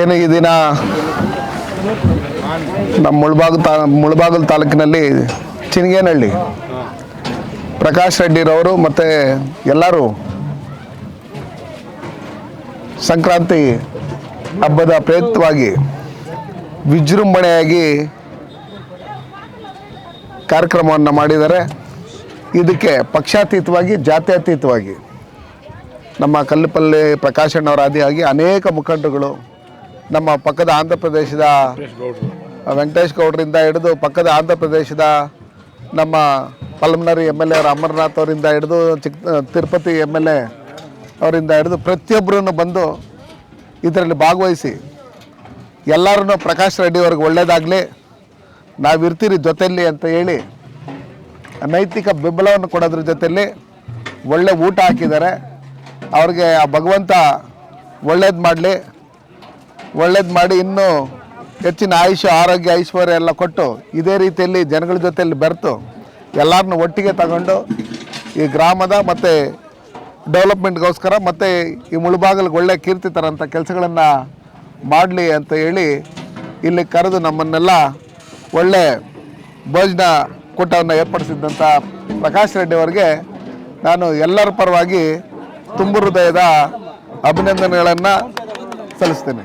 ಏನು ಈ ದಿನ? ನಮ್ಮ ಮುಳಬಾಗ ತಾ, ಮುಳಬಾಗಲ್ ತಾಲೂಕಿನಲ್ಲಿ ಚಿನ್ಗೇನಹಳ್ಳಿ, ಪ್ರಕಾಶ್ ರೆಡ್ಡಿರವರು ಮತ್ತು ಎಲ್ಲರೂ ಸಂಕ್ರಾಂತಿ ಹಬ್ಬದ ಪ್ರಯುಕ್ತವಾಗಿ ವಿಜೃಂಭಣೆಯಾಗಿ ಕಾರ್ಯಕ್ರಮವನ್ನು ಮಾಡಿದ್ದಾರೆ. ಇದಕ್ಕೆ ಪಕ್ಷಾತೀತವಾಗಿ, ಜಾತ್ಯತೀತವಾಗಿ ನಮ್ಮ ಕಲ್ಲುಪಲ್ಲಿ ಪ್ರಕಾಶಣ್ಣವರಾದಿಯಾಗಿ ಅನೇಕ ಮುಖಂಡರುಗಳು ನಮ್ಮ ಪಕ್ಕದ ಆಂಧ್ರ ಪ್ರದೇಶದ ವೆಂಕಟೇಶ್ ಗೌಡರಿಂದ ಹಿಡಿದು ಪಕ್ಕದ ಆಂಧ್ರ ಪ್ರದೇಶದ ನಮ್ಮ Palamaner M L A Amarnath ಅವರಿಂದ ಹಿಡಿದು Chik Tirupati M L A ಅವರಿಂದ ಹಿಡಿದು ಪ್ರತಿಯೊಬ್ಬರೂ ಬಂದು ಇದರಲ್ಲಿ ಭಾಗವಹಿಸಿ ಎಲ್ಲರೂ ಪ್ರಕಾಶ್ ರೆಡ್ಡಿ ಅವ್ರಿಗೆ ಒಳ್ಳೇದಾಗಲಿ ನಾವಿರ್ತೀರಿ ಜೊತೆಯಲ್ಲಿ ಅಂತ ಹೇಳಿ ನೈತಿಕ ಬೆಂಬಲವನ್ನು ಕೊಡೋದ್ರ ಜೊತೆಯಲ್ಲಿ ಒಳ್ಳೆ ಊಟ ಹಾಕಿದ್ದಾರೆ. ಅವ್ರಿಗೆ ಆ ಭಗವಂತ ಒಳ್ಳೇದು ಮಾಡಲಿ. ಒಳ್ಳೇದು ಮಾಡಿ ಇನ್ನೂ ಹೆಚ್ಚಿನ ಆಯುಷ್ಯ ಆರೋಗ್ಯ, ಐಶ್ವರ್ಯ ಎಲ್ಲ ಕೊಟ್ಟು ಇದೇ ರೀತಿಯಲ್ಲಿ ಜನಗಳ ಜೊತೆಯಲ್ಲಿ ಬೆರೆತು ಎಲ್ಲರನ್ನೂ ಒಟ್ಟಿಗೆ ತಗೊಂಡು ಈ ಗ್ರಾಮದ ಮತ್ತು ಡೆವಲಪ್ಮೆಂಟ್ಗೋಸ್ಕರ ಮತ್ತು ಈ ಮುಳುಬಾಗಿಲಿಗೆ ಒಳ್ಳೆ ಕೀರ್ತಿ ತರೋಂಥ ಕೆಲಸಗಳನ್ನು ಮಾಡಲಿ ಅಂತ ಹೇಳಿ ಇಲ್ಲಿ ಕರೆದು ನಮ್ಮನ್ನೆಲ್ಲ ಒಳ್ಳೆ ಭೋಜನ ಕೂಟವನ್ನು ಏರ್ಪಡಿಸಿದ್ದಂಥ ಪ್ರಕಾಶ್ ರೆಡ್ಡಿ ಅವರಿಗೆ ನಾನು ಎಲ್ಲರ ಪರವಾಗಿ ತುಂಬು ಹೃದಯದ ಅಭಿನಂದನೆಗಳನ್ನು ಸಲ್ಲಿಸ್ತೇನೆ.